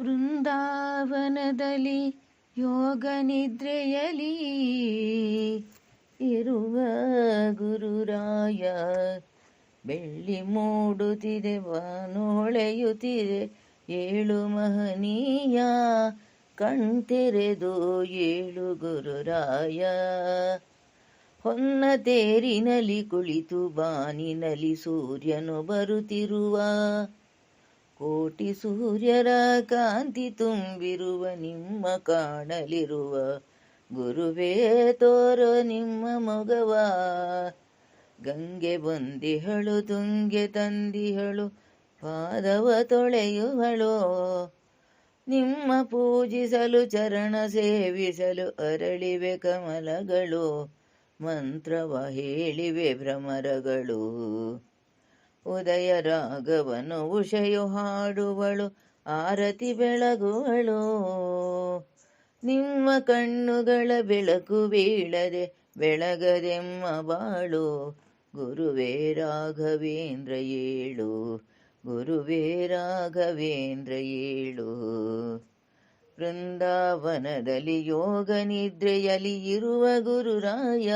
ವೃಂದಾವನದಲ್ಲಿ ಯೋಗ ನಿದ್ರೆಯಲಿ ಇರುವ ಗುರುರಾಯ ಬೆಳ್ಳಿ ಮೂಡುತ್ತಿದೆ ಬಾನೊಳೆಯುತ್ತಿದೆ ಏಳು ಮಹನೀಯ ಕಣ್ತೆರೆದು ಏಳು ಗುರುರಾಯ. ಹೊನ್ನ ತೇರಿನಲ್ಲಿ ಕುಳಿತು ಬಾನಿನಲ್ಲಿ ಸೂರ್ಯನು ಬರುತ್ತಿರುವ ಕೋಟಿ ಸೂರ್ಯರ ಕಾಂತಿ ತುಂಬಿರುವ ನಿಮ್ಮ ಕಾಣಲಿರುವ ಗುರುವೇ ತೋರೋ ನಿಮ್ಮ ಮೊಗವ. ಗಂಗೆ ಬಂದಿಹಳು, ತುಂಗೆ ತಂದಿಹಳು, ಪಾದವ ತೊಳೆಯುವಳು. ನಿಮ್ಮ ಪೂಜಿಸಲು, ಚರಣ ಸೇವಿಸಲು ಅರಳಿವೆ ಕಮಲಗಳು, ಮಂತ್ರವ ಹೇಳಿವೆ ಭ್ರಮರಗಳು. ಉದಯ ರಾಗವನು ಉಷೆಯು ಹಾಡುವಳು, ಆರತಿ ಬೆಳಗುವಳು. ನಿಮ್ಮ ಕಣ್ಣುಗಳ ಬೆಳಕು ಬೀಳದೆ ಬೆಳಗದೆಮ್ಮ ಬಾಳು. ಗುರುವೇ ರಾಘವೇಂದ್ರ ಏಳು, ಗುರುವೇ ರಾಘವೇಂದ್ರ ಏಳು. ಬೃಂದಾವನದಲ್ಲಿ ಯೋಗ ನಿದ್ರೆಯಲ್ಲಿ ಇರುವ ಗುರುರಾಯ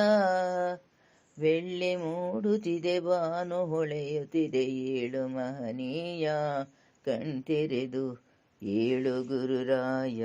ಬೆಳ್ಳಿ ಮೂಡುತ್ತಿದೆ ಬಾನು ಹೊಳೆಯುತ್ತಿದೆ ಏಳು ಮಹನೀಯ ಕಣ್ತೆರೆದು ಏಳು ಗುರುರಾಯ